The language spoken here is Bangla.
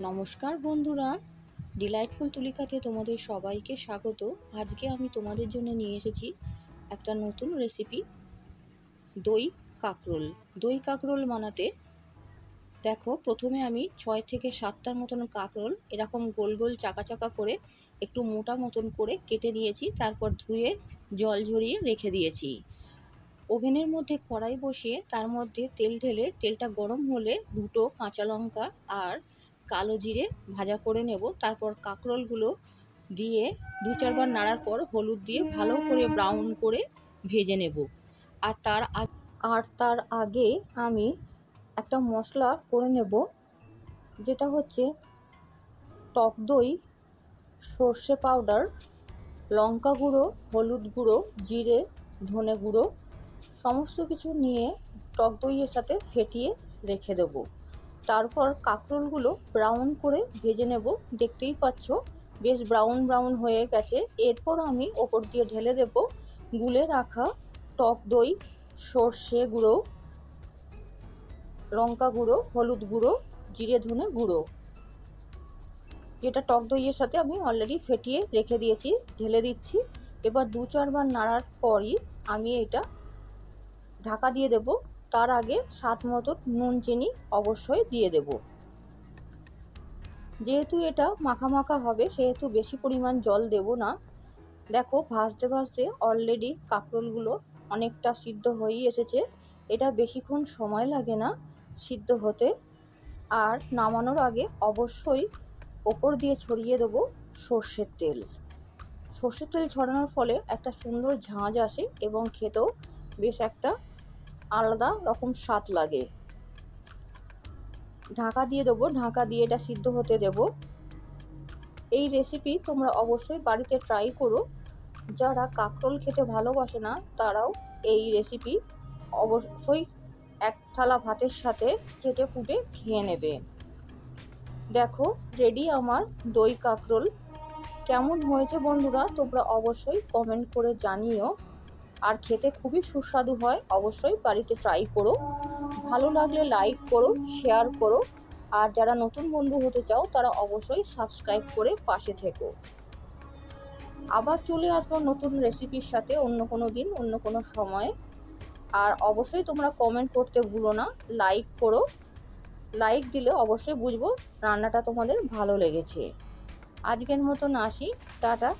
নমস্কার বন্ধুরা। ডিলাইটফুল তুলিকাতে তোমাদের সবাইকে স্বাগত। আজকে আমি তোমাদের জন্য নিয়ে এসেছি একটা নতুন রেসিপি দই কাকরোল। দই কাকরোল বানাতে দেখো, প্রথমে আমি ছয় থেকে সাতটার মতন কাকরোল এরকম গোল গোল চাকা চাকা করে একটু মোটা মতন করে কেটে নিয়েছি, তারপর ধুয়ে জল ঝরিয়ে রেখে দিয়েছি। ওভেনের মধ্যে কড়াই বসিয়ে তার মধ্যে তেল ঢেলে, তেলটা গরম হলে দুটো কাঁচা লঙ্কা আর কালো জিরে ভাজা করে নেব। তারপর কাঁকরোলগুলো দিয়ে দু চারবার নাড়ার পর হলুদ দিয়ে ভালো করে ব্রাউন করে ভেজে নেব। আর তার আর তার আগে আমি একটা মশলা করে নেব, যেটা হচ্ছে টক দই, সর্ষে পাউডার, লঙ্কা গুঁড়ো, হলুদ গুঁড়ো, জিরে, ধনে গুঁড়ো, সমস্ত কিছু নিয়ে টক দইয়ের সাথে ফেটিয়ে রেখে দেবো। তারপর কাঁকরোলগুলো ব্রাউন করে ভেজে নেব। দেখতেই পাচ্ছ, বেশ ব্রাউন ব্রাউন হয়ে গেছে। এরপর আমি ওপর দিয়ে ঢেলে দেব গুলে রাখা টক দই, সর্ষে গুঁড়ো, লঙ্কা গুঁড়ো, হলুদ গুঁড়ো, জিরে ধনে গুঁড়ো। যেটা টক দইয়ের সাথে আমি অলরেডি ফেটিয়ে রেখে দিয়েছি, ঢেলে দিচ্ছি। এবার দু চারবার নাড়ার পরই আমি এটা ঢাকা দিয়ে দেব। তার আগে স্বাদ মতো নুন, চিনি অবশ্যই দিয়ে দেব। যেহেতু এটা মাখা মাখা হবে, সেহেতু বেশি পরিমাণ জল দেব না। দেখো, ভাজতে ভাজতে অলরেডি কাঁকরোলগুলো অনেকটা সিদ্ধ হয়েই এসেছে। এটা বেশিক্ষণ সময় লাগে না সিদ্ধ হতে। আর নামানোর আগে অবশ্যই ওপর দিয়ে ছড়িয়ে দেবো সর্ষের তেল। সর্ষের তেল ছড়ানোর ফলে একটা সুন্দর ঝাঁঝ আসে এবং খেতেও বেশ একটা আলাদা রকম স্বাদ লাগে। ঢাকা দিয়ে দেবো, ঢাকা দিয়ে এটা সিদ্ধ হতে দেব। এই রেসিপি তোমরা অবশ্যই বাড়িতে ট্রাই করো। যারা কাঁকরোল খেতে ভালোবাসে না, তারাও এই রেসিপি অবশ্যই এক থালা ভাতের সাথে চেটে ফুটে খেয়ে নেবে। দেখো রেডি আমার দই কাঁকরোল। কেমন হয়েছে বন্ধুরা, তোমরা অবশ্যই কমেন্ট করে জানিও। আর খেতে খুবই সুস্বাদু হয়, অবশ্যই বাড়িতে ট্রাই করো। ভালো লাগলে লাইক করো শেয়ার করো। আর যারা নতুন বন্ধু হতে চাও, তারা অবশ্যই সাবস্ক্রাইব করে পাশে থেকো। আবার চলে আসব নতুন রেসিপির সাথে, অন্য কোনো দিন, অন্য কোনো সময়ে। আর অবশ্যই তোমরা কমেন্ট করতে ভুলো না লাইক করো। লাইক দিলে অবশ্যই বুঝব রান্নাটা তোমাদের ভালো লেগেছে। আজকের মতন আসি, টাটা।